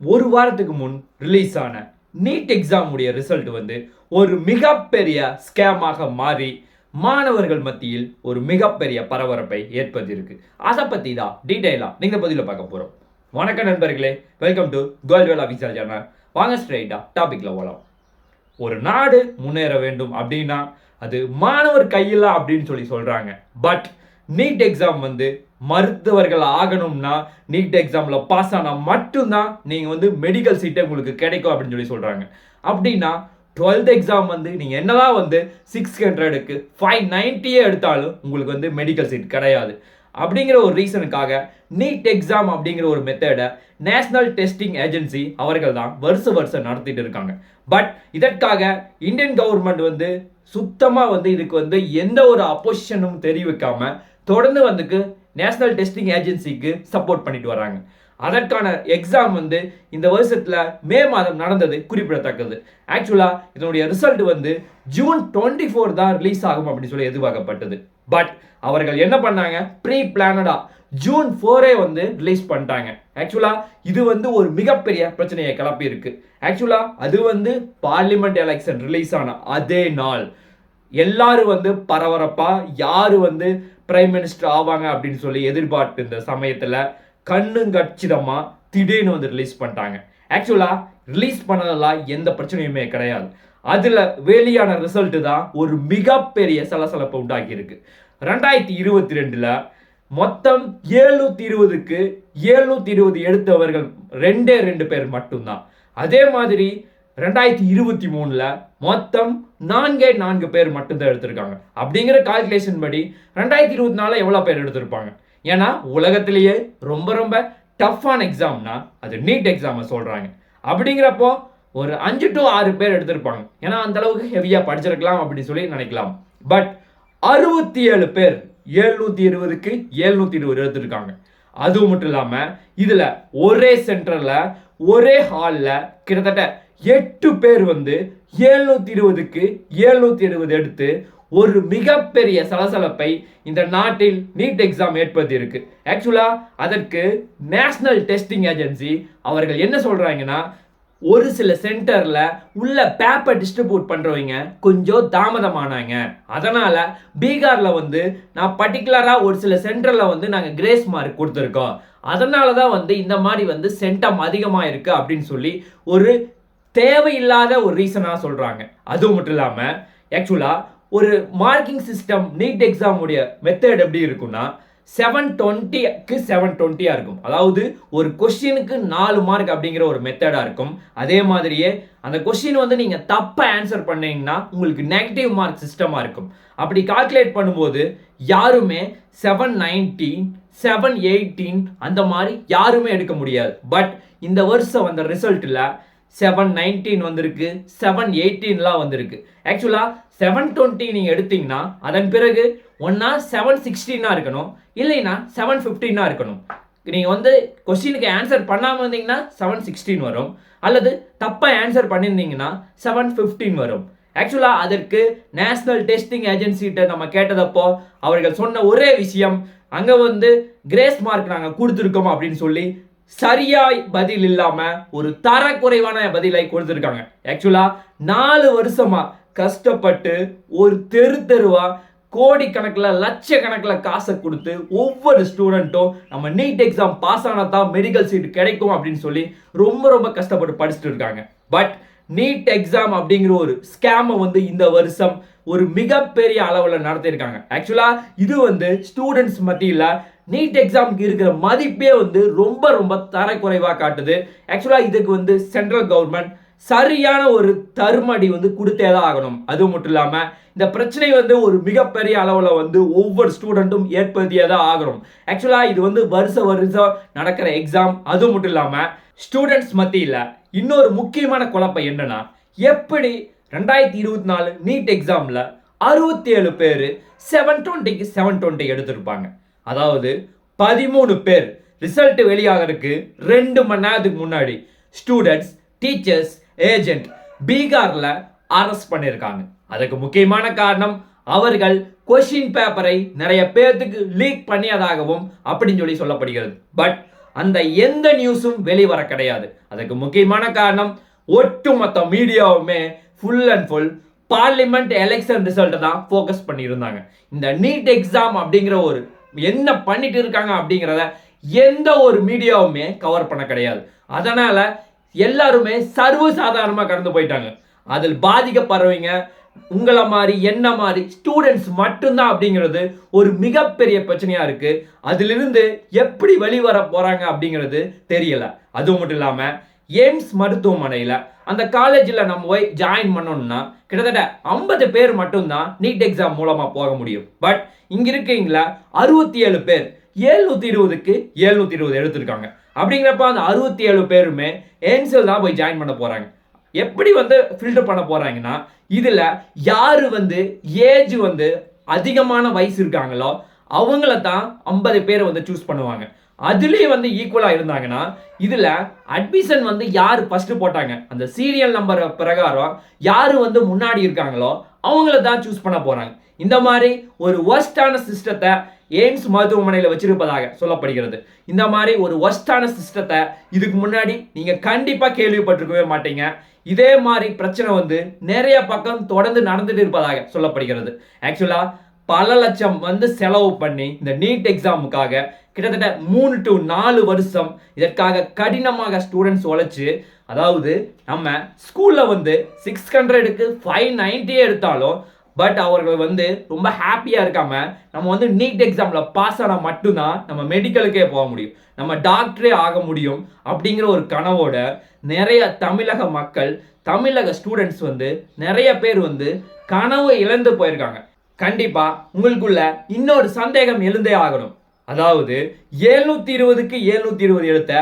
ஒரு வாரத்துக்கு முன் ரிலீஸ் ஆன நீட் எக்ஸாம் உடைய ரிசல்ட் வந்து ஒரு மிகப்பெரிய ஸ்கேமாக மாறி மாணவர்கள் மத்தியில் ஒரு மிகப்பெரிய பரபரப்பை ஏற்படுத்தியிருக்கு. அதை பற்றி தான் டீட்டெயிலாக நீங்கள் பதிவில் பார்க்க போகிறோம் வணக்கம் நண்பர்களே வெல்கம் டு கோல்ட்வேல் ஆஃபீஸர் சேனல் வாங்க ஸ்ட்ரைட்டாக டாபிக்ல போகலாம் ஒரு நாடு முன்னேற வேண்டும் அப்படின்னா அது மாணவர் கையில் அப்படின்னு சொல்லி சொல்றாங்க. பட் நீட் எக்ஸாம் வந்து மருத்துவர்கள் ஆகணும்னா நீட் எக்ஸாமில் பாஸ் ஆனால் மட்டும்தான் நீங்கள் வந்து மெடிக்கல் சீட்டை உங்களுக்கு கிடைக்கும் அப்படின்னு சொல்லி சொல்கிறாங்க அப்படின்னா டுவெல்த் எக்ஸாம் வந்து நீங்கள் என்னதான் வந்து சிக்ஸ் ஹண்ட்ரடுக்கு ஃபைவ் நைன்ட்டியே எடுத்தாலும் உங்களுக்கு வந்து மெடிக்கல் சீட் கிடையாது. அப்படிங்கிற ஒரு ரீசனுக்காக நீட் எக்ஸாம் அப்படிங்கிற ஒரு மெத்தடை நேஷனல் டெஸ்டிங் ஏஜென்சி அவர்கள் தான் வருஷ வருஷம் நடத்திட்டு இருக்காங்க. பட் இதற்காக இந்தியன் கவர்மெண்ட் வந்து சுத்தமாக வந்து இதுக்கு வந்து எந்த ஒரு அப்போசிஷனும் தெரிவிக்காமல் தொடர்ந்து வந்துக்கு நேஷனல் டெஸ்டிங் ஏஜென்சிக்கு சப்போர்ட் பண்ணிட்டு வராங்க. அதற்கான எக்ஸாம் வந்து இந்த வருஷத்தில் மே மாதம் நடந்தது குறிப்பிடத்தக்கது. ஆக்சுவலாக இதனுடைய ரிசல்ட் வந்து ஜூன் டுவெண்ட்டி ஃபோர் தான் ரிலீஸ் ஆகும் அப்படின்னு சொல்லி எதிர்பார்க்கப்பட்டது. பட் அவர்கள் என்ன பண்ணாங்க? ப்ரீ பிளானடா ஜூன் ஃபோரே வந்து ரிலீஸ் பண்ணிட்டாங்க. ஆக்சுவலாக இது வந்து ஒரு மிகப்பெரிய பிரச்சனையை கிளப்பி இருக்கு அது வந்து பார்லிமெண்ட் எலெக்ஷன் ரிலீஸ் ஆன அதே நாள். எல்லாரும் வந்து பரபரப்பாக யார் வந்து பிரைம் மினிஸ்டர் ஆவாங்க அப்படின்னு சொல்லி எதிர்பார்த்து இந்த சமயத்தில் கண்ணுங்கட்சிதமாக திடீர்னு வந்து ரிலீஸ் பண்ணிட்டாங்க. ஆக்சுவலாக ரிலீஸ் பண்ணதெல்லாம் எந்த பிரச்சனையுமே கிடையாது. அதில் வெளியான ரிசல்ட்டு தான் ஒரு மிகப்பெரிய சலசலப்பை உண்டாக்கி இருக்கு ரெண்டாயிரத்தி இருபத்தி ரெண்டில் மொத்தம் ஏழ்நூற்றி இருபதுக்கு ஏழ்நூற்றி இருபது எடுத்தவர்கள் ரெண்டே ரெண்டு பேர் மட்டும்தான். அதே மாதிரி ரெண்டாயிரத்தி இருபத்தி மூணில் மொத்தம் நான்கே நான்கு பேர் மட்டும்தான் எடுத்திருக்காங்க. அப்படிங்கிற கால்குலேஷன் படி ரெண்டாயிரத்தி இருபத்தி நாலில் எவ்வளோ பேர் எடுத்திருப்பாங்க? ஏன்னா உலகத்திலேயே ரொம்ப ரொம்ப டஃப்பான எக்ஸாம்னா அது நீட் எக்ஸாமை சொல்கிறாங்க அப்படிங்கிறப்போ ஒரு அஞ்சு டு ஆறு பேர் எடுத்திருப்பாங்க. ஏன்னா அந்த அளவுக்கு ஹெவியாக படிச்சிருக்கலாம் அப்படின்னு சொல்லி நினைக்கலாம். பட் அறுபத்தி ஏழு பேர் ஏழ்நூற்றி இருபதுக்கு ஏழ்நூத்தி இருபது எடுத்திருக்காங்க. அது மட்டும் இல்லாமல் இதில் ஒரே சென்டரில் ஒரே ஹாலில் கிட்டத்தட்ட எட்டு பேர் வந்து ஏழ்நூத்தி இருபதுக்கு ஏழ்நூத்தி இருபது எடுத்து ஒரு மிகப்பெரிய சலசலப்பை இந்த நாட்டில் நீட் எக்ஸாம் ஏற்படுத்தி இருக்கு ஆக்சுவலா அதற்கு நேஷனல் டெஸ்டிங் ஏஜென்சி அவர்கள் என்ன சொல்றாங்கன்னா ஒரு சில சென்டரில் உள்ள பேப்பர் டிஸ்ட்ரிபியூட் பண்ணுறவங்க கொஞ்சம் தாமதமானாங்க. அதனால் பீகாரில் வந்து நான் பர்டிகுலராக ஒரு சில சென்டரில் வந்து நாங்கள் கிரேஸ் மார்க் கொடுத்துருக்கோம். அதனால தான் வந்து இந்த மாதிரி வந்து சென்டம் அதிகமாக இருக்குது அப்படின்னு சொல்லி ஒரு தேவையில்லாத ஒரு ரீசனாக சொல்கிறாங்க அதுவும் மட்டும் இல்லாமல் ஆக்சுவலாக ஒரு மார்க்கிங் சிஸ்டம் நீட் எக்ஸாம் உடைய மெத்தட் எப்படி இருக்கும்னா செவன் டுவெண்ட்டிக்கு செவன் டுவெண்ட்டியாக இருக்கும். அதாவது ஒரு கொஷினுக்கு நாலு மார்க் அப்படிங்கிற ஒரு மெத்தடாக இருக்கும். அதே மாதிரியே அந்த கொஷின் வந்து நீங்கள் தப்பாக ஆன்சர் பண்ணீங்கன்னா உங்களுக்கு நெகட்டிவ் மார்க் சிஸ்டமாக இருக்கும். அப்படி கால்குலேட் பண்ணும்போது யாருமே செவன் நைன்டீன் செவன் எயிட்டீன் அந்த மாதிரி யாருமே எடுக்க முடியாது. பட் இந்த வருஷம் வந்த ரிசல்ட்டில் செவன் நைன்டீன் வந்திருக்கு செவன் எயிட்டீன்லாம் வந்திருக்கு. ஆக்சுவலாக செவன் டுவெண்ட்டி நீங்கள் எடுத்தீங்கன்னா அதன் பிறகு ஒன்றா செவன் சிக்ஸ்டீனாக இருக்கணும் இல்லைன்னா செவன் ஃபிஃப்டீனாக இருக்கணும். நீங்கள் வந்து கொஸ்டினுக்கு ஆன்சர் பண்ணாமல் இருந்தீங்கன்னா செவன் சிக்ஸ்டீன் வரும் அல்லது தப்பாக ஆன்சர் பண்ணியிருந்தீங்கன்னா செவன் ஃபிஃப்டீன் வரும். ஆக்சுவலாக அதற்கு நேஷ்னல் டெஸ்டிங் ஏஜென்சிகிட்ட நம்ம கேட்டதப்போ அவர்கள் சொன்ன ஒரே விஷயம் அங்கே வந்து கிரேஸ் மார்க் நாங்கள் கொடுத்துருக்கோம் அப்படின்னு சொல்லி சரியாய் பதில் இல்லாம ஒரு தரக்குறைவான பதிலை கொடுத்துருக்காங்க. ஆக்சுவலா நாலு வருஷமா கஷ்டப்பட்டு ஒரு தெரு தெருவா கோடிக்கணக்கில் லட்சக்கணக்கில் காசை கொடுத்து ஒவ்வொரு ஸ்டூடெண்ட்டும் நம்ம நீட் எக்ஸாம் பாஸ் ஆனால் தான் மெடிக்கல் சீட் கிடைக்கும் அப்படின்னு சொல்லி ரொம்ப ரொம்ப கஷ்டப்பட்டு படிச்சுட்டு இருக்காங்க. பட் நீட் எக்ஸாம் அப்படிங்கிற ஒரு ஸ்கேமை வந்து இந்த வருஷம் ஒரு மிகப்பெரிய அளவில் நடத்தியிருக்காங்க. ஆக்சுவலாக இது வந்து ஸ்டூடெண்ட்ஸ் மத்தியில் நீட் எக்ஸாமுக்கு இருக்கிற மதிப்பே வந்து ரொம்ப ரொம்ப தரக்குறைவாக காட்டுது. ஆக்சுவலாக இதுக்கு வந்து சென்ட்ரல் கவர்மெண்ட் சரியான ஒரு தருமடி வந்து கொடுத்தே தான் ஆகணும். அது மட்டும் இல்லாமல் இந்த பிரச்சனை வந்து ஒரு மிகப்பெரிய அளவில் வந்து ஒவ்வொரு ஸ்டூடெண்ட்டும் ஏற்படுத்தியே தான் ஆகணும். ஆக்சுவலாக இது வந்து வருஷ வருஷம் நடக்கிற எக்ஸாம் அது மட்டும் இல்லாமல் ஸ்டூடெண்ட்ஸ் மத்தியில் இன்னொரு முக்கியமான குழப்பம் என்னன்னா எப்படி ரெண்டாயிரத்தி இருபத்தி நாலு நீட் எக்ஸாமில் அறுபத்தி ஏழு பேர் செவன் டுவெண்ட்டிக்கு செவன் டுவெண்ட்டி எடுத்திருப்பாங்க. அதாவது பதிமூணு பேர். ரிசல்ட் வெளியாகிறதுக்கு ரெண்டு மணி நேரத்துக்கு முன்னாடி ஸ்டூடெண்ட்ஸ் டீச்சர்ஸ் ஏஜென்ட் பீகாரில் அரெஸ்ட் பண்ணியிருக்காங்க. அதுக்கு முக்கியமான காரணம் அவர்கள் கொஷின் பேப்பரை நிறைய பேர்த்துக்கு லீக் பண்ணியதாகவும் அப்படின்னு சொல்லி சொல்லப்படுகிறது. பட் அந்த எந்த நியூஸும் வெளிவர கிடையாது. அதுக்கு முக்கியமான காரணம் ஒட்டுமொத்த மீடியாவுமே full and full parliament election ரிசல்ட்டை தான் ஃபோக்கஸ் பண்ணியிருந்தாங்க. இந்த நீட் எக்ஸாம் அப்படிங்கிற ஒரு என்ன பண்ணிட்டு இருக்காங்க அப்படிங்கிறத எந்த ஒரு மீடியாவுமே கவர் பண்ண கிடையாது. அதனால எல்லாருமே சர்வ சாதாரணமாக கடந்து போயிட்டாங்க. அதில் பாதிக்கப்படுறவங்க உங்களை மாதிரி என்ன மாதிரி ஸ்டூடெண்ட்ஸ் மட்டும்தான் அப்படிங்கிறது ஒரு மிகப்பெரிய பிரச்சனையாக இருக்குது அதிலிருந்து எப்படி வெளிவர போகிறாங்க அப்படிங்கிறது தெரியலை. அது மட்டும் இல்லாமல் எய்ம்ஸ் மருத்துவமனையில். அந்த காலேஜில் நம்ம போய் ஜாயின் பண்ணோம்னா கிட்டத்தட்ட ஐம்பது பேர் மட்டும்தான் நீட் எக்ஸாம் மூலமாக போக முடியும். பட் இங்கே இருக்கீங்களா? அறுபத்தி ஏழு பேர். ஏழ்நூற்றி இருபதுக்கு ஏழ்நூற்றி இருபது எடுத்திருக்காங்க. அப்படிங்கிறப்ப அந்த அறுபத்தி ஏழு பேருமே எய்ம்ஸில் தான் போய் ஜாயின் பண்ண போகிறாங்க எப்படி வந்து ஃபில்டர் பண்ண போகிறாங்கன்னா இதில் யார் வந்து ஏஜ் வந்து அதிகமான வயசு இருக்காங்களோ அவங்கள தான் ஐம்பது பேர் வந்து சூஸ் பண்ணுவாங்க. அதுலேயும் வந்து ஈக்குவலாக இருந்தாங்கன்னா இதில் அட்மிஷன் வந்து யார் ஃபஸ்ட்டு போட்டாங்க? அந்த சீரியல் நம்பர் பிரகாரம் யார் வந்து முன்னாடி இருக்காங்களோ அவங்கள தான் சூஸ் பண்ண போகிறாங்க இந்த மாதிரி ஒரு ஒஸ்டான சிஸ்டத்தை எய்ம்ஸ் மருத்துவமனையில் வச்சிருப்பதாக சொல்லப்படுகிறது. இந்த மாதிரி ஒரு ஒஸ்டான சிஸ்டத்தை இதுக்கு முன்னாடி நீங்கள் கண்டிப்பாக கேள்விப்பட்டிருக்கவே மாட்டீங்க. இதே மாதிரி பிரச்சனை வந்து நிறைய பக்கம் தொடர்ந்து நடந்துட்டு இருப்பதாக சொல்லப்படுகிறது. ஆக்சுவலாக பல லட்சம் வந்து செலவு பண்ணி இந்த நீட் எக்ஸாமுக்காக கிட்டத்தட்ட மூணு டு நாலு வருஷம் இதற்காக கடினமாக ஸ்டூடெண்ட்ஸ் உழைச்சி அதாவது நம்ம ஸ்கூலில் வந்து சிக்ஸ் ஹண்ட்ரடுக்கு ஃபைவ் நைன்ட்டியே எடுத்தாலும் பட் அவர்கள் வந்து ரொம்ப ஹாப்பியாக இருக்காம நம்ம வந்து நீட் எக்ஸாமில் பாஸ் ஆனால் மட்டும்தான் நம்ம மெடிக்கலுக்கே போக முடியும். நம்ம டாக்டரே ஆக முடியும் அப்படிங்கிற ஒரு கனவோட நிறைய தமிழக மக்கள் தமிழக ஸ்டூடெண்ட்ஸ் வந்து நிறைய பேர் வந்து கனவு இழந்து போயிருக்காங்க. கண்டிப்பா உங்களுக்குள்ள இன்னொரு சந்தேகம் எழுந்தே ஆகணும். அதாவது எழுநூற்றி இருபதுக்கு எழுநூற்றி இருபது எடுத்த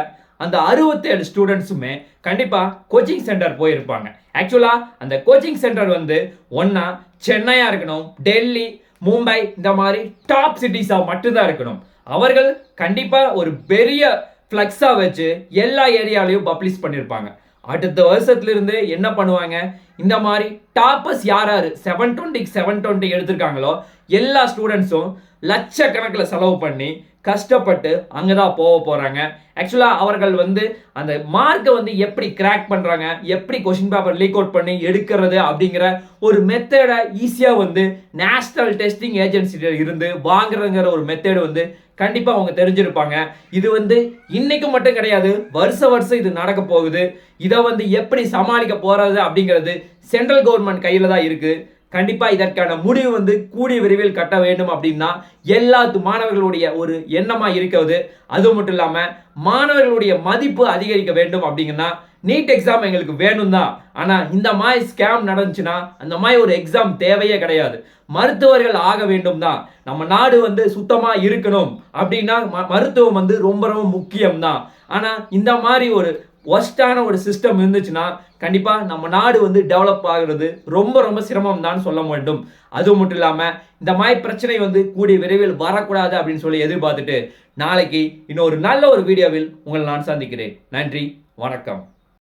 அந்த அறுபத்தேழு ஸ்டூடெண்ட்ஸுமே கண்டிப்பாக கோச்சிங் சென்டர் போயிருப்பாங்க. ஆக்சுவலாக அந்த கோச்சிங் சென்டர் வந்து ஒன்றா சென்னையாக இருக்கணும் டெல்லி மும்பை இந்த மாதிரி டாப் சிட்டிஸாக மட்டும்தான் இருக்கணும். அவர்கள் கண்டிப்பாக ஒரு பெரிய ஃப்ளக்ஸாக வச்சு எல்லா ஏரியாலையும் பப்ளிஷ் பண்ணியிருப்பாங்க அடுத்த வருஷத்துலேருந்து என்ன பண்ணுவாங்க? இந்த மாதிரி டாப்பர்ஸ் யார் யார் செவன் டுவெண்ட்டிக்கு செவன் டுவெண்ட்டி எடுத்திருக்காங்களோ எல்லா ஸ்டூடெண்ட்ஸும் லட்சக்கணக்கில் செலவு பண்ணி கஷ்டப்பட்டு அங்கே தான் போக போகிறாங்க ஆக்சுவலாக அவர்கள் வந்து அந்த மார்க்கை வந்து எப்படி கிராக் பண்ணுறாங்க எப்படி கொஷின் பேப்பர் லீக் அவுட் பண்ணி எடுக்கிறது அப்படிங்கிற ஒரு மெத்தடை ஈஸியாக வந்து நேஷ்னல் டெஸ்டிங் ஏஜென்சியில் இருந்து வாங்குறதுங்கிற ஒரு மெத்தேடு வந்து கண்டிப்பாக அவங்க தெரிஞ்சிருப்பாங்க. இது வந்து இன்னைக்கு மட்டும் கிடையாது வருஷ வருஷம் இது நடக்க போகுது. இதை வந்து எப்படி சமாளிக்க போகிறது அப்படிங்கிறது சென்ட்ரல் கவர்மெண்ட் கையில் தான் இருக்குது கண்டிப்பாக இதற்கான முடிவு வந்து கூடிய விரைவில் கட்ட வேண்டும் அப்படின்னா எல்லா மாணவர்களுடைய ஒரு எண்ணமாக இருக்கிறது. அது மட்டும் இல்லாமல் மாணவர்களுடைய மதிப்பு அதிகரிக்க வேண்டும் அப்படிங்கன்னா நீட் எக்ஸாம் எங்களுக்கு வேணும் தான் ஆனால் இந்த மாதிரி ஸ்கேம் நடந்துச்சுன்னா அந்த மாதிரி ஒரு எக்ஸாம் தேவையே கிடையாது. மருத்துவர்கள் ஆக வேண்டும் தான் நம்ம நாடு வந்து சுத்தமாக இருக்கணும் அப்படின்னா மருத்துவம் வந்து ரொம்ப ரொம்ப முக்கியம் தான் ஆனால் இந்த மாதிரி ஒரு ஒஸ்டான ஒரு சிஸ்டம் இருந்துச்சுன்னா கண்டிப்பாக நம்ம நாடு வந்து டெவலப் ஆகிறது ரொம்ப ரொம்ப சிரமம் தான் சொல்ல வேண்டும் அது மட்டும் இல்லாமல் இந்த மாதிரி பிரச்சனை வந்து கூடிய விரைவில் வரக்கூடாது அப்படின்னு சொல்லி எதிர்பார்த்துட்டு நாளைக்கு இன்னொரு நல்ல ஒரு வீடியோவில் உங்களை நான் சந்திக்கிறேன். நன்றி வணக்கம்.